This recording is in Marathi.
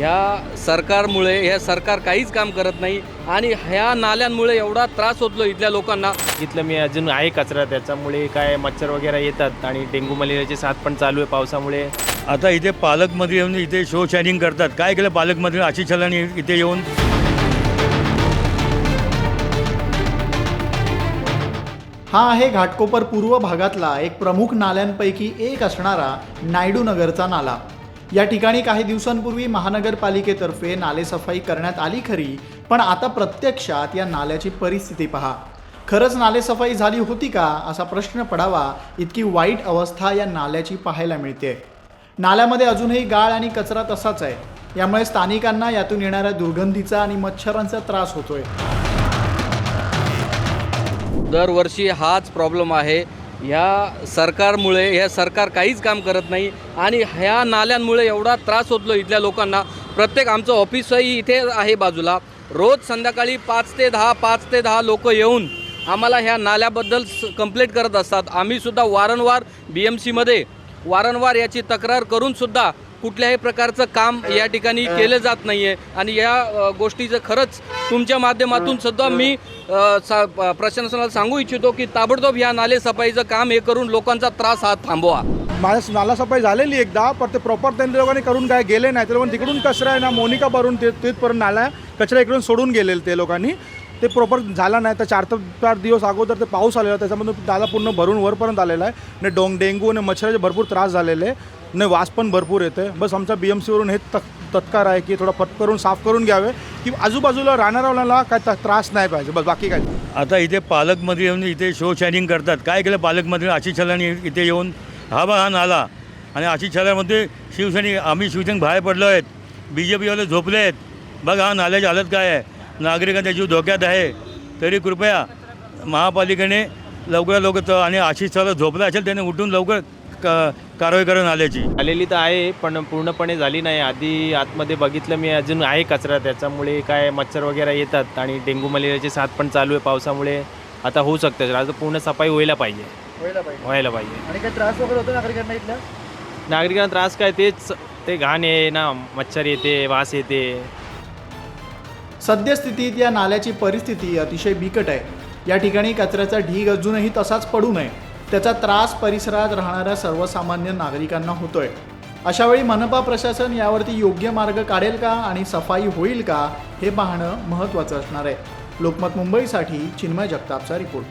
ह्या सरकारमुळे ह्या सरकार काहीच काम करत नाही आणि ह्या नाल्यांमुळे एवढा त्रास होतो इथल्या लोकांना. बघितलं मी अजून आहे कचरा त्याच्यामुळे काय मच्छर वगैरे येतात आणि डेंग्यू मलेरियाची साथ पण चालू आहे पावसामुळे. आता इथे पालकमंत्री येऊन इथे शो शायनिंग करतात. काय केलं पालकमंत्री? आशिष छलानी इथे येऊन? हा आहे घाटकोपर पूर्व भागातला एक प्रमुख नाल्यांपैकी एक असणारा नायडू नगरचा नाला. या ठिकाणी काही दिवसांपूर्वी महानगरपालिकेतर्फे नालेसफाई करण्यात आली खरी पण आता प्रत्यक्षात या नाल्याची परिस्थिती पहा. खरंच नालेसफाई झाली होती का असा प्रश्न पडावा इतकी वाईट अवस्था या नाल्याची पाहायला मिळते नाल्यामध्ये अजूनही गाळ आणि कचरा तसाच आहे. यामुळे स्थानिकांना यातून येणाऱ्या दुर्गंधीचा आणि मच्छरांचा त्रास होतोय. दरवर्षी हाच प्रॉब्लेम आहे. ह्या सरकारमुळे ह्या सरकार काहीच काम करत नाही आणि ह्या नाल्यांमुळे एवढा त्रास होतो इथल्या लोकांना. प्रत्येक आमचं ऑफिसही इथे आहे बाजूला. रोज संध्याकाळी पाच ते दहा पाच ते दहा लोक येऊन आम्हाला ह्या नाल्याबद्दल कंप्लेंट करत असतात. आम्हीसुद्धा वारंवार बी एम सीमध्ये वारंवार याची तक्रार करूनसुद्धा कुठल्याही प्रकारचं काम या ठिकाणी केलं जात नाही आहे आणि या गोष्टीचं खरंच तुमच्या माध्यमातून सुद्धा मी सा प्रशासनाला सांगू इच्छितो की ताबडतोब या नाले सफाईचं काम हे करून लोकांचा त्रास हा थांबवा. माझ्या नाला सफाई झालेली एकदा पण ते प्रॉपर त्यांनी लोकांनी करून काय गेले नाही. ते लोकांनी तिकडून कचरा आहे ना मोनिका भरून ते तिथपर्यंत नाला कचरा इकडून सोडून गेलेले ते लोकांनी. ते प्रॉपर झाला नाही. तर चार तर चार दिवस अगोदर ते पाऊस आलेला त्याच्यामधून दादा पूर्ण भरून वरपर्यंत आलेला आहे. आणि डोंग डेंगू आणि मच्छराचे भरपूर त्रास झालेले आहे. वास पण भरपूर येते बस आमच्या बी एम सीवरून हे तक तत्कार आहे की थोडा पट करून साफ करून घ्यावे की आजूबाजूला राहणाऱ्याला काय त्रास नाही पाहिजे. बस बाकी काय. आता इथे पालकमध्ये येऊन इथे शो शायनिंग करतात. काय केलं पालकमध्ये आशिष छलानी इथे येऊन हा बघा हा नाला. आणि आशिष छलामध्ये शिवसैनिक आम्ही शिवसैनिक बाहेर पडलो आहेत. बी जे पीवाले झोपले आहेत. बघा हा नाल्याची हालत काय आहे. नागरिकांचा जीव धोक्यात आहे. तरी कृपया महापालिकेने लवकरात लवकर त- आणि आशिष छला झोपला असेल त्याने उठून लवकर क कारवाई करून आल्याची. आलेली तर आहे पण पूर्णपणे झाली नाही. आधी आतमध्ये बघितलं मी अजून आहे कचरा त्याच्यामुळे काय मच्छर वगैरे येतात आणि डेंग्यू मलेरियाची साथ पण चालू आहे पावसामुळे. आता होऊ शकतं आता पूर्ण सफाई व्हायला पाहिजे. व्हायला पाहिजे. व्हायला पाहिजे. आणि काय त्रास वगैरे होतो नागरिकांना इथल्या? नागरिकांना त्रास काय तेच ते घाण आहे ना मच्छर येते वास येते. सद्यस्थितीत या नाल्याची परिस्थिती अतिशय बिकट आहे. या ठिकाणी कचऱ्याचा ढीग अजूनही तसाच पडू नये. त्याचा त्रास परिसरात राहणाऱ्या सर्वसामान्य नागरिकांना होतोय. अशावेळी मनपा प्रशासन यावरती योग्य मार्ग काढेल का आणि सफाई होईल का हे पाहणं महत्त्वाचं असणार आहे. लोकमत मुंबईसाठी चिन्मय जगतापचा रिपोर्ट.